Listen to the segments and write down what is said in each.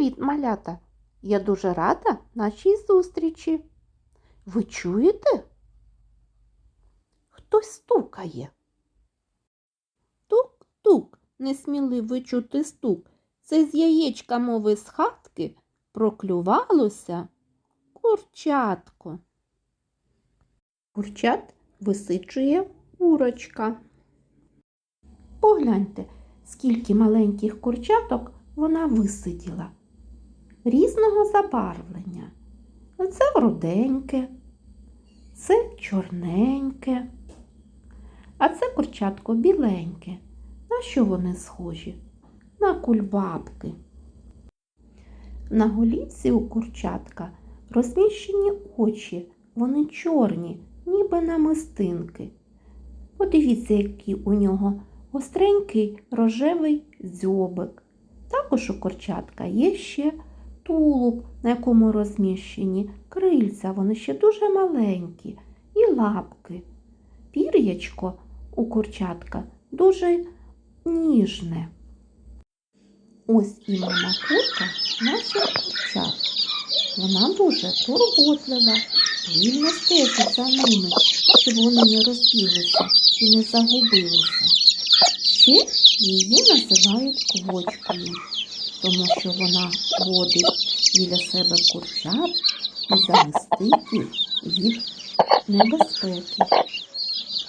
Привіт, малята! Я дуже рада нашій зустрічі. Ви чуєте? Хтось стукає. Тук-тук, несміливий чути стук. Це з яєчка мови з хатки проклювалося курчатко. Курчат висичує курочка. Погляньте, скільки маленьких курчаток вона висиділа. Різного забарвлення. Оце руденьке, це чорненьке, а це курчатко біленьке. На що вони схожі? На кульбабки. На голівці у курчатка розміщені очі, вони чорні, ніби намистинки. Подивіться, який у нього гостренький рожевий дзьобик. Також у курчатка є ще тулуб, на якому розміщені крильця, вони ще дуже маленькі, і лапки. Пір'ячко у курчатка дуже ніжне. Ось і мама курка наших курчат. Вона дуже турботлива, пильно стежить за ними, щоб вони не розбіглися і не загубилися. Ще її називають квочкою, тому що вона водить біля себе курчат і захистить їх від небезпеки.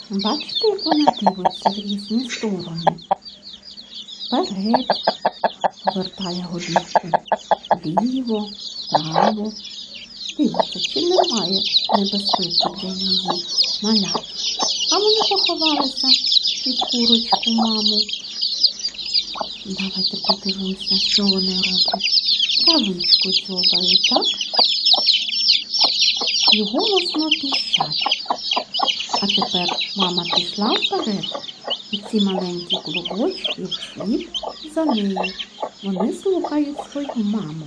Бачите, як вона дивиться в різні сторони. Вперед, повертає голівку вліво, вправо. Дивиться, чи немає небезпеки для її малят. А вони поховалися під курочку маму. Давайте подивимося, що вони роблять. Травичку дзьобають, так? І голосно піщать. А тепер мама пішла вперед, і ці маленькі клубочки вслід за нею. Вони слухають свою маму.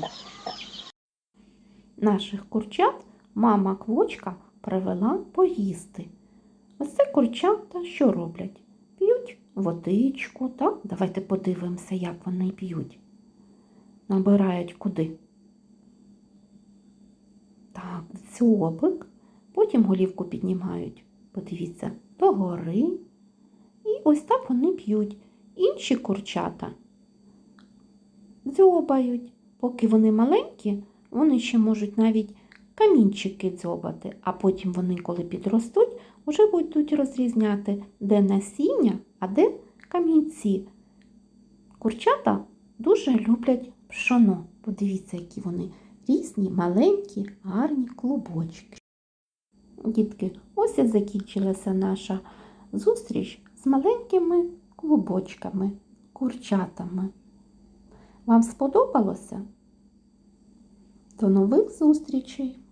Наших курчат мама квочка привела поїсти. Ось це курчата що роблять? Водичку, так? Давайте подивимося, як вони п'ють. Набирають куди? Так, в дзьобик, потім голівку піднімають. Подивіться, догори. І ось так вони п'ють. Інші курчата дзьобають. Поки вони маленькі, вони ще можуть навіть камінчики дзьобати, а потім вони, коли підростуть, вже будуть розрізняти, де насіння, а де камінці. Курчата дуже люблять пшоно. Подивіться, які вони різні, маленькі, гарні клубочки. Дітки, ось і закінчилася наша зустріч з маленькими клубочками, курчатами. Вам сподобалося? До нових зустрічей!